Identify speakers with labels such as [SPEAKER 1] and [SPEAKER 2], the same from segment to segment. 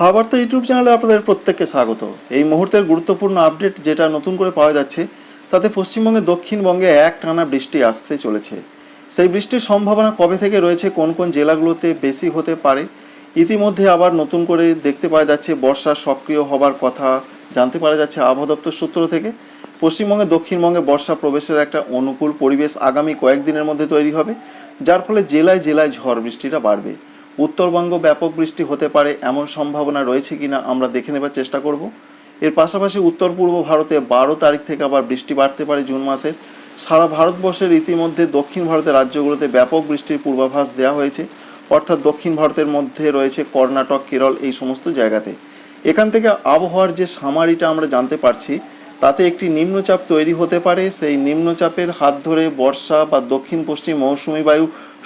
[SPEAKER 1] হাওয়াবার্তা YouTube চ্যানেলে আপনাদের প্রত্যেককে স্বাগত। এই মুহূর্তের গুরুত্বপূর্ণ আপডেট যেটা নতুন করে পাওয়া যাচ্ছে, তাতে পশ্চিমবঙ্গে, দক্ষিণবঙ্গে এক টানা বৃষ্টি আসতে চলেছে। সেই বৃষ্টির সম্ভাবনা কবে থেকে রয়েছে, কোন কোন জেলাগুলোতে বেশি হতে পারে, ইতিমধ্যে আবার নতুন করে দেখতে পাওয়া যাচ্ছে, বর্ষা সক্রিয় হবার কথা জানতে পারা যাচ্ছে আবহাওয়া দপ্তর সূত্র থেকে। পশ্চিমবঙ্গে, দক্ষিণবঙ্গে বর্ষা প্রবেশের একটা অনুকূল পরিবেশ আগামী কয়েকদিনের মধ্যে তৈরি হবে, যার ফলে জেলায় জেলায় ঝড় বৃষ্টিটা বাড়বে। উত্তরবঙ্গ ব্যাপক বৃষ্টি হতে পারে এমন সম্ভাবনা রয়েছে কিনা আমরা দেখে নেবার চেষ্টা করব। এর পাশাপাশি উত্তর পূর্ব ভারতে বারো তারিখ থেকে আবার বৃষ্টি বাড়তে পারে জুন মাসের। সারা ভারতবর্ষের ইতিমধ্যে দক্ষিণ ভারতের রাজ্যগুলোতে ব্যাপক বৃষ্টির পূর্বাভাস দেওয়া হয়েছে। অর্থাৎ দক্ষিণ ভারতের মধ্যে রয়েছে কর্ণাটক, কেরল এই সমস্ত জায়গাতে। এখান থেকে আবহাওয়ার যে সামারিটা আমরা জানতে পারছি, তাতে একটি নিম্নচাপ তৈরি হতে পারে। সেই নিম্নচাপের হাত ধরে বর্ষা বা দক্ষিণ পশ্চিম মৌসুমী বায়ু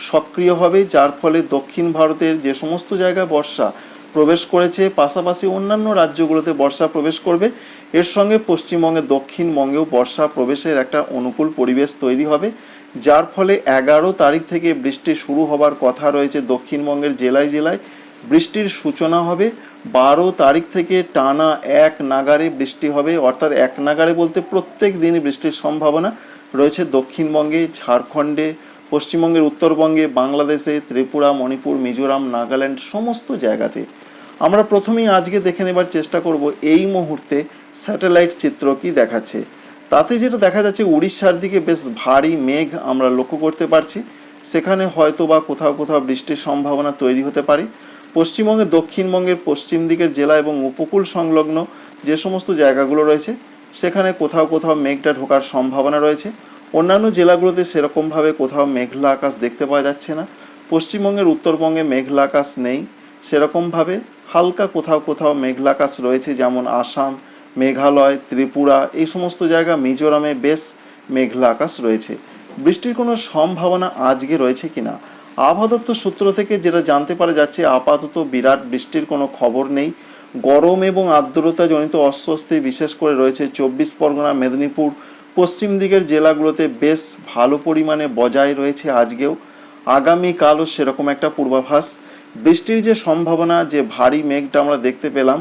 [SPEAKER 1] সক্রিয় হবে যার ফলে দক্ষিণ ভারতের যে সমস্ত জায়গায় বর্ষা প্রবেশ করেছে, পাশাপাশি অন্যান্য রাজ্যগুলোতে বর্ষা প্রবেশ করবে। এর সঙ্গে পশ্চিমবঙ্গে দক্ষিণবঙ্গেও বর্ষা প্রবেশের একটা অনুকূল পরিবেশ তৈরি হবে, যার ফলে এগারো তারিখ থেকে বৃষ্টি শুরু হবার কথা রয়েছে দক্ষিণবঙ্গের জেলায় জেলায়। বৃষ্টির সূচনা হবে, বারো তারিখ থেকে টানা এক নাগারে বৃষ্টি হবে, অর্থাৎ এক নাগারে বলতে প্রত্যেক দিনই বৃষ্টির সম্ভাবনা রয়েছে দক্ষিণবঙ্গে, ঝাড়খণ্ডে পশ্চিমবঙ্গের উত্তরবঙ্গে, বাংলাদেশে, ত্রিপুরা, মণিপুর, মিজোরাম, নাগাল্যান্ড সমস্ত জায়গাতে। আমরা প্রথমেই আজকে দেখে নেবার চেষ্টা করব এই মুহূর্তে স্যাটেলাইট চিত্র কি দেখাচ্ছে। তাতে যেটা দেখা যাচ্ছে, উড়িষ্যার দিকে বেশ ভারী মেঘ আমরা লক্ষ্য করতে পারছি। সেখানে হয়তো বা কোথাও কোথাও বৃষ্টির সম্ভাবনা তৈরি হতে পারে। পশ্চিমবঙ্গে দক্ষিণবঙ্গের, পশ্চিম দিকের জেলা এবং উপকূল সংলগ্ন যে সমস্ত জায়গাগুলো রয়েছে, সেখানে কোথাও কোথাও মেঘটা ঢোকার সম্ভাবনা রয়েছে। অন্যান্য জেলাগুলোতে সেরকমভাবে কোথাও মেঘলা আকাশ দেখতে পাওয়া যাচ্ছে না। পশ্চিমবঙ্গের উত্তরবঙ্গে মেঘলা আকাশ নেই। সেরকমভাবে হালকা কোথাও কোথাও মেঘলা আকাশ রয়েছে, যেমন আসাম, মেঘালয়, ত্রিপুরা, এই সমস্ত জায়গা মিজোরামে বেশ মেঘলা আকাশ রয়েছে। বৃষ্টির কোনো সম্ভাবনা আজকে রয়েছে কিনা? আবহাওয়া দপ্তর সূত্র থেকে যেটা জানতে পারা যাচ্ছে, আপাতত বিরাট বৃষ্টির কোনো খবর নেই। গরম এবং আর্দ্রতাজনিত অস্বস্তি বিশেষ করে রয়েছে চব্বিশ পরগনা, মেদিনীপুর পশ্চিম দিকের জেলাগুলোতে বেশ ভালো পরিমাণে বজায় রয়েছে আজকেও। আগামীকালও সেরকম একটা পূর্বাভাস। বৃষ্টির যে সম্ভাবনা, যে ভারী মেঘটা আমরা দেখতে পেলাম,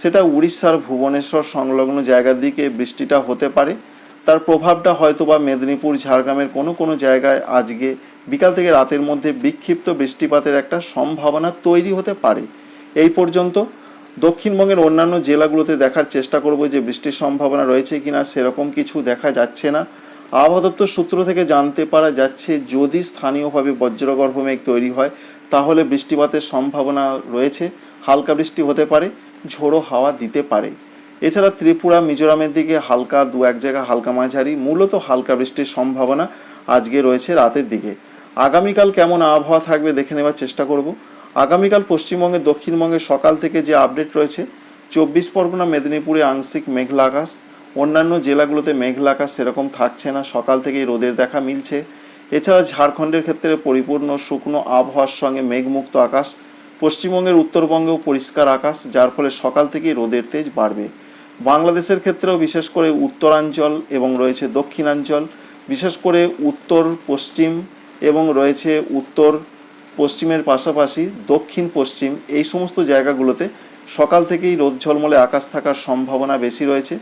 [SPEAKER 1] সেটা উড়িষ্যার ভুবনেশ্বর সংলগ্ন জায়গার দিকে বৃষ্টিটা হতে পারে। তার প্রভাবটা হয়তো বা মেদিনীপুর, ঝাড়গ্রামের কোনো কোনো জায়গায় আজকে বিকাল থেকে রাতের মধ্যে বিক্ষিপ্ত বৃষ্টিপাতের একটা সম্ভাবনা তৈরি হতে পারে। এই পর্যন্ত দক্ষিণবঙ্গের অন্যান্য জেলাগুলোতে দেখার চেষ্টা করব যে বৃষ্টির সম্ভাবনা রয়েছে কি না সেরকম কিছু দেখা যাচ্ছে না। আবহাওয়া দপ্তর সূত্র থেকে জানতে পারা যাচ্ছে, যদি স্থানীয়ভাবে বজ্রগর্ভ মেঘ তৈরি হয়, তাহলে বৃষ্টিপাতের সম্ভাবনা রয়েছে। হালকা বৃষ্টি হতে পারে, ঝোড়ো হাওয়া দিতে পারে। এছাড়া ত্রিপুরা, মিজোরামের দিকে হালকা দু এক জায়গা হালকা মাঝারি, মূলত হালকা বৃষ্টির সম্ভাবনা আজকে রয়েছে রাতের দিকে। আগামীকাল কেমন আবহাওয়া থাকবে দেখে নেওয়ার চেষ্টা করব। আগামীকাল পশ্চিমবঙ্গে, দক্ষিণবঙ্গে সকাল থেকে যে আপডেট রয়েছে, চব্বিশ পরগনা, মেদিনীপুরে আংশিক মেঘলা আকাশ অন্যান্য জেলাগুলোতে মেঘলা আকাশ সেরকম থাকছে না, সকাল থেকেই রোদের দেখা মিলছে। এছাড়া ঝাড়খণ্ডের ক্ষেত্রে পরিপূর্ণ শুকনো আবহাওয়ার সঙ্গে মেঘমুক্ত আকাশ, পশ্চিমবঙ্গের উত্তরবঙ্গেও পরিষ্কার আকাশ, যার ফলে সকাল থেকেই রোদের তেজ বাড়বে। বাংলাদেশের ক্ষেত্রেও বিশেষ করে উত্তরাঞ্চল এবং রয়েছে দক্ষিণাঞ্চল, বিশেষ করে উত্তর পশ্চিম এবং রয়েছে উত্তর পশ্চিমের পাশাপাশি দক্ষিণ পশ্চিম এই সমস্ত জায়গাগুলোতে সকাল থেকেই রোদ ঝলমলে আকাশ থাকার সম্ভাবনা বেশি রয়েছে।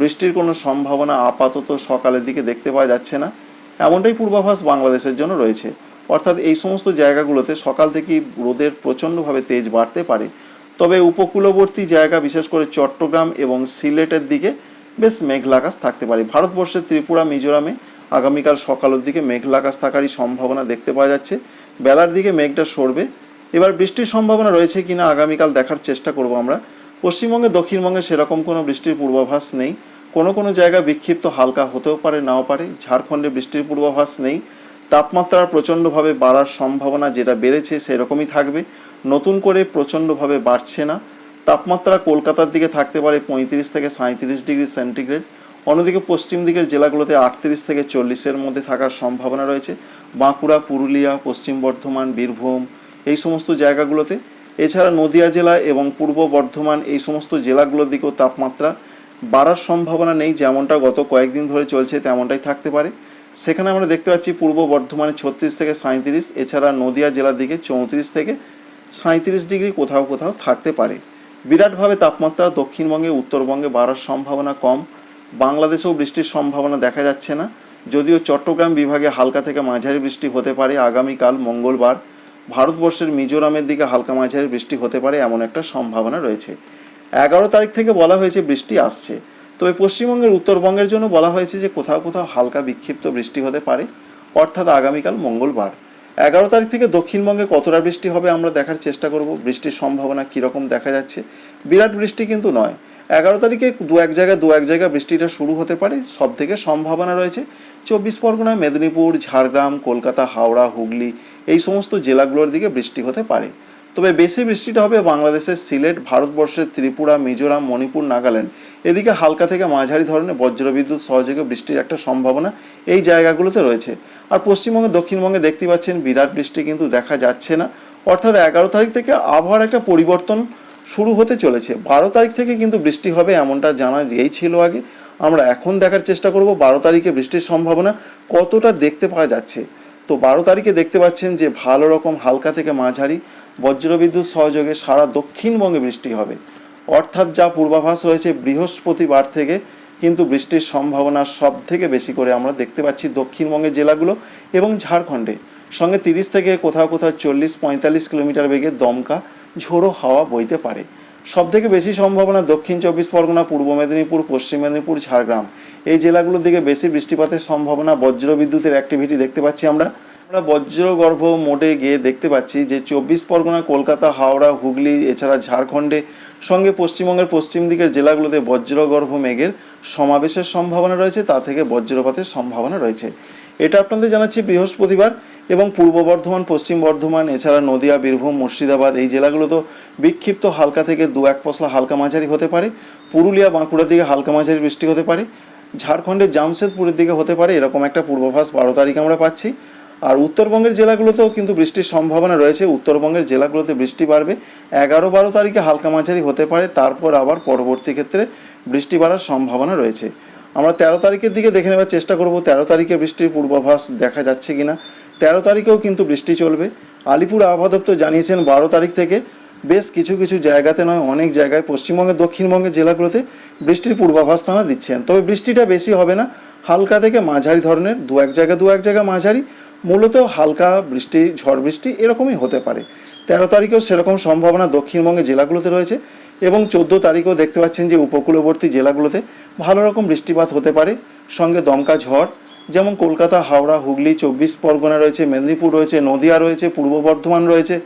[SPEAKER 1] বৃষ্টির কোনো সম্ভাবনা আপাতত সকালের দিকে দেখতে পাওয়া যাচ্ছে না। এমনটাই পূর্বাভাস বাংলাদেশের জন্য রয়েছে। অর্থাৎ এই সমস্ত জায়গাগুলোতে সকাল থেকেই রোদের প্রচণ্ডভাবে তেজ বাড়তে পারে। তবে উপকূলবর্তী জায়গা, বিশেষ করে চট্টগ্রাম এবং সিলেটের দিকে বেশ মেঘলা আকাশ থাকতে পারে। ভারতবর্ষের ত্রিপুরা, মিজোরামে আগামীকাল সকালের দিকে মেঘলা আকাশ থাকারই সম্ভাবনা দেখতে পাওয়া যাচ্ছে। বেলার দিকে মেঘটা সরবে। এবার বৃষ্টির সম্ভাবনা রয়েছে কিনা আগামীকাল দেখার চেষ্টা করব আমরা। পশ্চিমবঙ্গে, দক্ষিণবঙ্গে সেরকম কোনো বৃষ্টির পূর্বাভাস নেই। কোনো কোনো জায়গায় বিক্ষিপ্ত হালকা হতেও পারে, নাও পারে। ঝাড়খণ্ডে বৃষ্টির পূর্বাভাস নেই। তাপমাত্রা প্রচণ্ডভাবে বাড়ার সম্ভাবনা যেটা বেড়েছে সেরকমই থাকবে। নতুন করে প্রচণ্ডভাবে বাড়ছে না। তাপমাত্রা কলকাতার দিকে থাকতে পারে পঁয়ত্রিশ থেকে সাঁত্রিশ ডিগ্রি সেন্টিগ্রেড। অন্যদিকে পশ্চিম দিকের জেলাগুলোতে আটত্রিশ থেকে চল্লিশের মধ্যে থাকার সম্ভাবনা রয়েছে। বাঁকুড়া, পুরুলিয়া, পশ্চিম বর্ধমান, বীরভূম এই সমস্ত জায়গাগুলোতে। এছাড়া নদিয়া জেলা এবং পূর্ব বর্ধমান এই সমস্ত জেলাগুলোর দিকেও তাপমাত্রা বাড়ার সম্ভাবনা নেই, যেমনটা গত কয়েকদিন ধরে চলছে, তেমনটাই থাকতে পারে। সেখানে আমরা দেখতে পাচ্ছি পূর্ব বর্ধমানে ছত্রিশ থেকে সাঁত্রিশ এছাড়া নদিয়া জেলার দিকে চৌত্রিশ থেকে সাঁত্রিশ ডিগ্রি কোথাও কোথাও থাকতে পারে। বিরাটভাবে তাপমাত্রা দক্ষিণবঙ্গে, উত্তরবঙ্গে বাড়ার সম্ভাবনা কম। বাংলাদেশেও বৃষ্টির সম্ভাবনা দেখা যাচ্ছে না। যদিও চট্টগ্রাম বিভাগে হালকা থেকে মাঝারি বৃষ্টি হতে পারে আগামীকাল মঙ্গলবার। ভারতবর্ষের মিজোরামের দিকে হালকা মাঝারি বৃষ্টি হতে পারে এমন একটা সম্ভাবনা রয়েছে। এগারো তারিখ থেকে বলা হয়েছে বৃষ্টি আসছে। তবে পশ্চিমবঙ্গের উত্তরবঙ্গের জন্য বলা হয়েছে যে কোথাও কোথাও হালকা বিক্ষিপ্ত বৃষ্টি হতে পারে, অর্থাৎ আগামীকাল মঙ্গলবার। এগারো তারিখ থেকে দক্ষিণবঙ্গে কতটা বৃষ্টি হবে আমরা দেখার চেষ্টা করব। বৃষ্টির সম্ভাবনা কীরকম দেখা যাচ্ছে? বিরাট বৃষ্টি কিন্তু নয়। এগারো তারিখে দু এক জায়গায় দু এক জায়গায় বৃষ্টিটা শুরু হতে পারে। সব থেকে সম্ভাবনা রয়েছে চব্বিশ পরগনা, মেদিনীপুর, ঝাড়গ্রাম, কলকাতা, হাওড়া, হুগলি এই সমস্ত জেলাগুলোর দিকে বৃষ্টি হতে পারে। তবে বেশি বৃষ্টিটা হবে বাংলাদেশের সিলেট, ভারতবর্ষের ত্রিপুরা, মিজোরাম, মণিপুর, নাগাল্যান্ড। এদিকে হালকা থেকে মাঝারি ধরনের বজ্রবিদ্যুৎ সহযোগে বৃষ্টির একটা সম্ভাবনা এই জায়গাগুলোতে রয়েছে। আর পশ্চিমবঙ্গে, দক্ষিণবঙ্গে দেখতে পাচ্ছেন বিরাট বৃষ্টি কিন্তু দেখা যাচ্ছে না। অর্থাৎ এগারো তারিখ থেকে আবহাওয়ার একটা পরিবর্তন শুরু হতে চলেছে। বারো তারিখ থেকে কিন্তু বৃষ্টি হবে এমনটা জানা যেই ছিল আগে। আমরা এখন দেখার চেষ্টা করব বারো তারিখে বৃষ্টির সম্ভাবনা কতটা দেখতে পাওয়া যাচ্ছে। তো বারো তারিখে দেখতে পাচ্ছেন যে ভালো রকম হালকা থেকে মাঝারি বজ্রবিদ্যুৎ সহযোগে সারা দক্ষিণবঙ্গে বৃষ্টি হবে। অর্থাৎ যা পূর্বাভাস রয়েছে বৃহস্পতিবার থেকে কিন্তু বৃষ্টির সম্ভাবনা সব থেকে বেশি করে আমরা দেখতে পাচ্ছি দক্ষিণবঙ্গের জেলাগুলো এবং ঝাড়খণ্ডে। সঙ্গে তিরিশ থেকে কোথাও কোথাও চল্লিশ পঁয়তাল্লিশ কিলোমিটার বেগে দমকা ঝোড়ো হাওয়া বইতে পারে। সব থেকে বেশি সম্ভাবনা দক্ষিণ চব্বিশ পরগনা, পূর্ব মেদিনীপুর, পশ্চিম মেদিনীপুর, ঝাড়গ্রাম। এই জেলাগুলোর দিকে বেশি বৃষ্টিপাতের সম্ভাবনা বজ্র বিদ্যুতের অ্যাক্টিভিটি দেখতে পাচ্ছি আমরা। আমরা বজ্রগর্ভ মোডে গিয়ে দেখতে পাচ্ছি যে চব্বিশ পরগনা, কলকাতা, হাওড়া, হুগলি, এছাড়া ঝাড়খণ্ডে, সঙ্গে পশ্চিমবঙ্গের পশ্চিম দিকের জেলাগুলোতে বজ্রগর্ভ মেঘের সমাবেশের সম্ভাবনা রয়েছে, তা থেকে বজ্রপাতের সম্ভাবনা রয়েছে। এটা আপনাদের জানাচ্ছি বৃহস্পতিবার। এবং পূর্ব বর্ধমান, পশ্চিম বর্ধমান, এছাড়া নদিয়া, বীরভূম, মুর্শিদাবাদ এই জেলাগুলোতেও বিক্ষিপ্ত হালকা থেকে দু এক পশলা হালকা মাঝারি হতে পারে। পুরুলিয়া, বাঁকুড়ার দিকে হালকা মাঝারি বৃষ্টি হতে পারে। ঝাড়খণ্ডের জামশেদপুরের দিকে হতে পারে, এরকম একটা পূর্বাভাস বারো তারিখ আমরা পাচ্ছি। আর উত্তরবঙ্গের জেলাগুলোতেও কিন্তু বৃষ্টির সম্ভাবনা রয়েছে। উত্তরবঙ্গের জেলাগুলোতে বৃষ্টি বাড়বে। এগারো বারো তারিখে হালকা মাঝারি হতে পারে, তারপর আবার পরবর্তী ক্ষেত্রে বৃষ্টি বাড়ার সম্ভাবনা রয়েছে। আমরা তেরো তারিখের দিকে দেখে নেওয়ার চেষ্টা করব, তেরো তারিখে বৃষ্টির পূর্বাভাস দেখা যাচ্ছে কিনা। তেরো তারিখেও কিন্তু বৃষ্টি চলবে। আলিপুর আবহাওয়া দপ্তর জানিয়েছেন, বারো তারিখ থেকে বেশ কিছু কিছু জায়গাতে নয়, অনেক জায়গায় পশ্চিমবঙ্গের দক্ষিণবঙ্গের জেলাগুলোতে বৃষ্টির পূর্বাভাস তারা দিচ্ছেন। তবে বৃষ্টিটা বেশি হবে না, হালকা থেকে মাঝারি ধরনের, দু এক জায়গা, দু এক জায়গা মাঝারি, মূলত হালকা বৃষ্টি, ঝড় বৃষ্টি এরকমই হতে পারে। তেরো তারিখেও সেরকম সম্ভাবনা দক্ষিণবঙ্গের জেলাগুলোতে রয়েছে এবং চোদ্দ তারিখেও দেখতে পাচ্ছেন যে উপকূলবর্তী জেলাগুলোতে ভালো রকম বৃষ্টিপাত হতে পারে, সঙ্গে দমকা ঝড় যেমন কলকাতা, হাওড়া, হুগলি, চব্বিশ পরগনা রয়েছে, মেদিনীপুর রয়েছে, নদিয়া রয়েছে, পূর্ব বর্ধমান রয়েছে।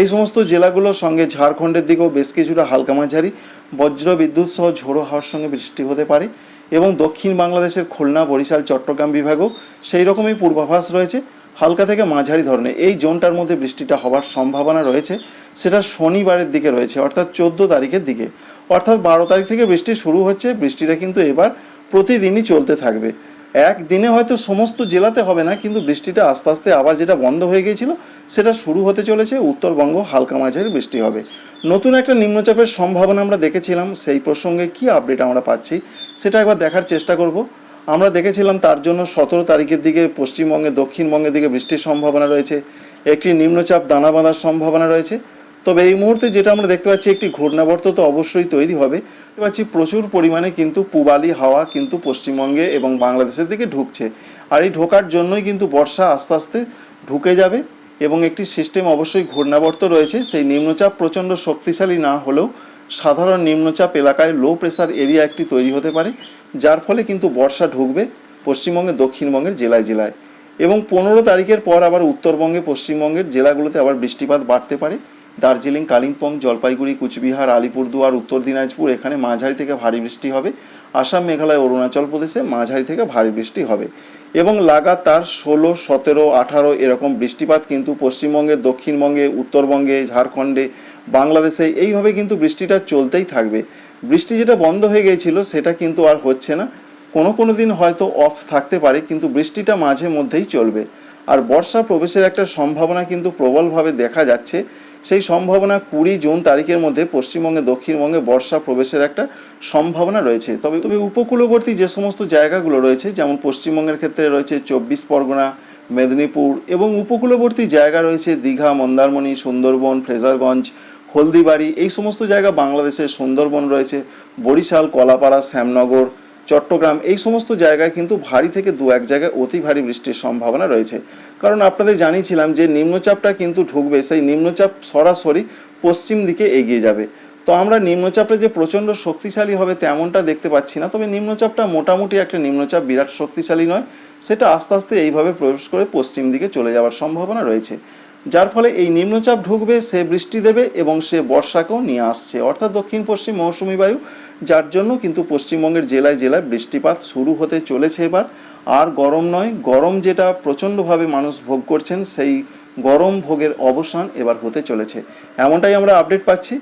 [SPEAKER 1] এই সমস্ত জেলাগুলোর সঙ্গে ঝাড়খণ্ডের দিকেও বেশ কিছুটা হালকা মাঝারি বজ্র বিদ্যুৎ সহ ঝোড়ো হাওয়ার সঙ্গে বৃষ্টি হতে পারে এবং দক্ষিণ বাংলাদেশের খুলনা, বরিশাল, চট্টগ্রাম বিভাগেও সেই রকমই পূর্বাভাস রয়েছে, হালকা থেকে মাঝারি ধরনের। এই জোনটার মধ্যে বৃষ্টিটা হওয়ার সম্ভাবনা রয়েছে, সেটা শনিবারের দিকে রয়েছে, অর্থাৎ চোদ্দ তারিখের দিকে। অর্থাৎ বারো তারিখ থেকে বৃষ্টি শুরু হচ্ছে, বৃষ্টিটা কিন্তু এবার প্রতিদিনই চলতে থাকবে। একদিনে হয়তো সমস্ত জেলাতে হবে না, কিন্তু বৃষ্টিটা আস্তে আস্তে আবার যেটা বন্ধ হয়ে গিয়েছিল, সেটা শুরু হতে চলেছে, উত্তরবঙ্গ হালকা মাঝারি বৃষ্টি হবে। নতুন একটা নিম্নচাপের সম্ভাবনা আমরা দেখেছিলাম, সেই প্রসঙ্গে কি আপডেট আমরা পাচ্ছি, সেটা একবার দেখার চেষ্টা করব। আমরা দেখেছিলাম তার জন্য সতেরো তারিখের দিকে পশ্চিমবঙ্গে, দক্ষিণবঙ্গের দিকে বৃষ্টির সম্ভাবনা রয়েছে, একটি নিম্নচাপ দানা বাঁধার সম্ভাবনা রয়েছে। তবে এই মুহূর্তে যেটা আমরা দেখতে পাচ্ছি, একটি ঘূর্ণাবর্ত তো অবশ্যই তৈরি হবে। দেখতে পাচ্ছি প্রচুর পরিমাণে কিন্তু পূবালি হাওয়া কিন্তু পশ্চিমবঙ্গে এবং বাংলাদেশের দিকে ঢুকছে। আর এই ঢোকার জন্যই কিন্তু বর্ষা আস্তে আস্তে ঢুকে যাবে এবং একটি সিস্টেম অবশ্যই ঘূর্ণাবর্ত রয়েছে। সেই নিম্নচাপ প্রচণ্ড শক্তিশালী না হলেও সাধারণ নিম্নচাপ এলাকায় লো প্রেসার এরিয়া একটি তৈরি হতে পারে, যার ফলে কিন্তু বর্ষা ঢুকবে পশ্চিমবঙ্গের দক্ষিণবঙ্গের জেলায় জেলায়। এবং পনেরো তারিখের পর আবার উত্তরবঙ্গে, পশ্চিমবঙ্গের জেলাগুলোতে আবার বৃষ্টিপাত বাড়তে পারে। দার্জিলিং, কালিম্পং, জলপাইগুড়ি, কুচবিহার, আলিপুরদুয়ার, উত্তর দিনাজপুর, এখানে মাঝারি থেকে ভারী বৃষ্টি হবে। আসাম, মেঘালয়, অরুণাচল প্রদেশে মাঝারি থেকে ভারী বৃষ্টি হবে। এবং লাগাতার ষোলো, সতেরো, আঠারো এরকম বৃষ্টিপাত কিন্তু পশ্চিমবঙ্গে, দক্ষিণবঙ্গে, উত্তরবঙ্গে, ঝাড়খণ্ডে, বাংলাদেশে এইভাবে কিন্তু বৃষ্টিটা চলতেই থাকবে। বৃষ্টি যেটা বন্ধ হয়ে গিয়েছিল সেটা কিন্তু আর হচ্ছে না। কোনো কোনো দিন হয়তো অফ থাকতে পারে, কিন্তু বৃষ্টিটা মাঝে মধ্যেই চলবে। আর বর্ষা প্রবেশের একটা সম্ভাবনা কিন্তু প্রবলভাবে দেখা যাচ্ছে। সেই সম্ভাবনা কুড়ি জুন তারিখের মধ্যে পশ্চিমবঙ্গে, দক্ষিণবঙ্গে বর্ষা প্রবেশের একটা সম্ভাবনা রয়েছে। তবে তবে উপকূলবর্তী যে সমস্ত জায়গাগুলো রয়েছে, যেমন পশ্চিমবঙ্গের ক্ষেত্রে রয়েছে চব্বিশ পরগনা, মেদিনীপুর এবং উপকূলবর্তী জায়গা রয়েছে দীঘা, মন্দারমণি, সুন্দরবন, ফ্রেজারগঞ্জ, হলদিবাড়ি, এই সমস্ত জায়গা বাংলাদেশের সুন্দরবন রয়েছে, বরিশাল, কলাপাড়া, শ্যামনগর চট্টগ্রাম, এই সমস্ত জায়গায় কিন্তু ভারী থেকে দু এক জায়গায় অতি ভারী বৃষ্টির সম্ভাবনা রয়েছে। কারণ আপনাদের জানিয়েছিলাম যে নিম্নচাপটা কিন্তু ঢুকবে, সেই নিম্নচাপ সরাসরি পশ্চিম দিকে এগিয়ে যাবে। তো আমরা নিম্নচাপটা যে প্রচণ্ড শক্তিশালী হবে তেমনটা দেখতে পাচ্ছি না, তবে নিম্নচাপটা মোটামুটি একটা নিম্নচাপ, বিরাট শক্তিশালী নয়। সেটা আস্তে আস্তে এইভাবে প্রবেশ করে পশ্চিম দিকে চলে যাওয়ার সম্ভাবনা রয়েছে। যার ফলে এই নিম্নচাপ ঢুকবে, সে বৃষ্টি দেবে এবং সে বর্ষাকেও নিয়ে আসছে। অর্থাৎ দক্ষিণ পশ্চিম মৌসুমি বায়ু, যার জন্য কিন্তু পশ্চিমবঙ্গের জেলায় জেলায় বৃষ্টিপাত শুরু হতে চলেছে এবার। আর গরম নয়, গরম যেটা প্রচণ্ডভাবে মানুষ ভোগ করছেন, সেই গরম ভোগের অবসান এবার হতে চলেছে। এমনটাই আমরা আপডেট পাচ্ছি।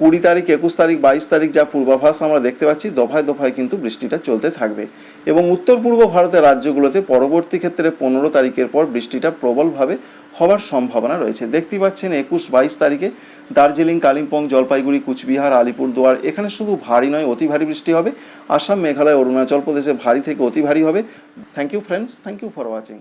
[SPEAKER 1] কুড়ি তারিখ, একুশ তারিখ, বাইশ তারিখ যা পূর্বাভাস আমরা দেখতে পাচ্ছি, দফায় দফায় কিন্তু বৃষ্টিটা চলতে থাকবে। এবং উত্তর পূর্ব ভারতের রাজ্যগুলোতে পরবর্তী ক্ষেত্রে পনেরো তারিখের পর বৃষ্টিটা প্রবলভাবে হওয়ার সম্ভাবনা রয়েছে। দেখতে পাচ্ছেন একুশ বাইশ তারিখে দার্জিলিং, কালিম্পং, জলপাইগুড়ি, কুচবিহার, আলিপুরদুয়ার, এখানে শুধু ভারী নয়, অতি ভারী বৃষ্টি হবে। আসাম, মেঘালয়, অরুণাচল প্রদেশে ভারী থেকে অতি ভারী হবে। Thank you friends thank you for watching